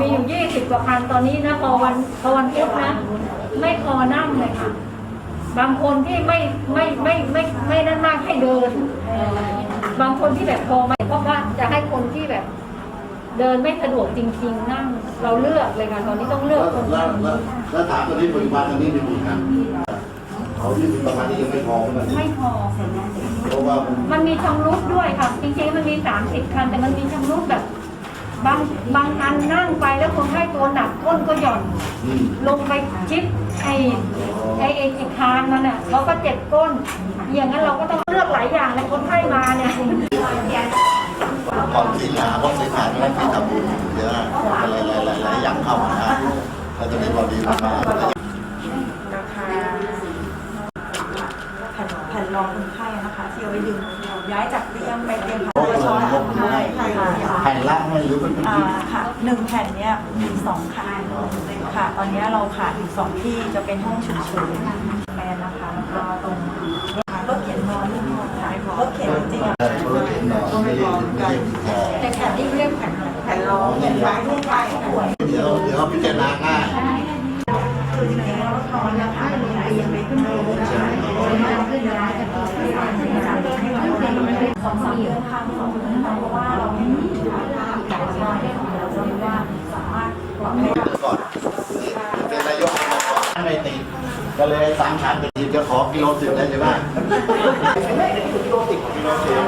มีอยู่ยี่สิบกว่าคันตอนนี้นะพอวันพอวันพุธนะ ไม่พอนั่งเลยค่ะ บางคนที่ไม่ไม่ไม่ไม่ไม่นั่นมากให้เดิน บางคนที่แบบพอไม่เพราะว่าจะให้คนที่แบบ เดินไม่สะดวกจริง ๆ นั่ง เราเลือกเลยค่ะตอนนี้ต้องเลือกแล้วคนแล้วนั่งแล้วแล้วถามตอนนี้ปัจจุบันตอนนี้มีกี่ครั้งเขายี่สิบประมาณนี้ยังไม่พอเหมือนกันไม่พอ เพราะว่ามันมันมีชำรุดด้วยค่ะ จริงๆมันมีสามสิบคัน แต่มันมีชำรุดแบบ บางบางคันนั่งไปแล้วคนไข้ตัวหนักก้นก็หย่อน อืมลงไปจิ๊บไอ้ไอ้ไอ้ไอ้คานมันอะเราก็เจ็บก้น อย่างนั้นเราก็ต้องเลือกหลายอย่างเลยคนไข้มาเนี่ย ก่อนที่ลาเพราะสิขาดแล้วที่ทำบุญเยอะอะไรหลายๆหลายอย่างเข้ามานะแล้วตอนนี้พอดีมากๆราคาแผ่นแผ่นรองคนไข้นะคะที่เอาไว้ดึงย้ายจากเตียงไปเตียงผ่าตัดช้อนคน อ่าค่ะหนึ่งแผ่นเนี้ยมีสองค่ะค่ะ ตอนเนี้ยเราขาดอยู่สองที่จะเป็นห้องฉุกเฉินแมนนะคะแล้วก็ตรงรถเข็นนอนที่นอนค่ะรถเข็นจริงๆอะรกิจหน่อยไม่ได้ไม่ได้มีแค่แต่แผ่นนี้เรียกแผ่นแผ่นรองแผ่นรองทั่วไปป่วย เดี๋ยวเดี๋ยวพิจารณาง่ายคือจริงๆแล้วนอนนะคะมันมีเตียงไปขึ้นลงสองสามเดือนครั้งสองเดือนครั้งเพราะว่าเราไม่มีการนอนได้ของเราเราไม่ว่าสามารถปลอดภัย ก่อนเป็นนายกมาก่อนไม่ติด ก็เลยสามชั้นไปติดจะขอกิโลสิบได้ใช่ไหมไม่ได้ถึงกิโลสิบกิโลสิบ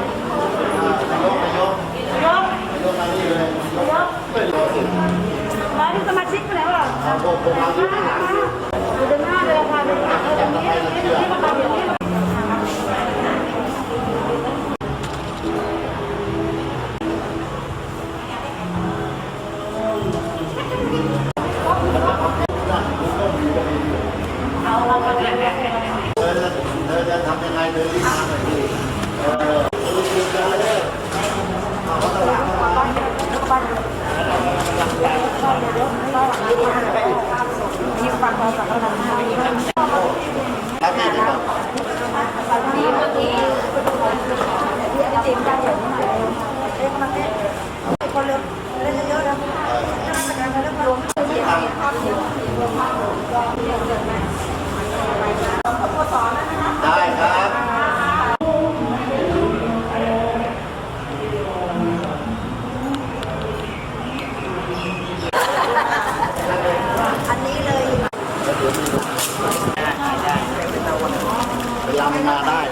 นายกนายกนายกนายกมานี่เลยนายกกิโลสิบมาที่สมาชิกไปแล้วอะเอาพวกพวกเรา จะทำยังไงเธอรีบมาหน่อยดิเออรีบรีบมาเลยเอาเขาตลาดรับนี่ดีกว่าดีเมื่อกี้จริงได้อย่างนี้คนเริ่มเล่นเยอะๆแล้วข้าราชการเขาเริ่มมาลงได้ เลยเวลามันมาได้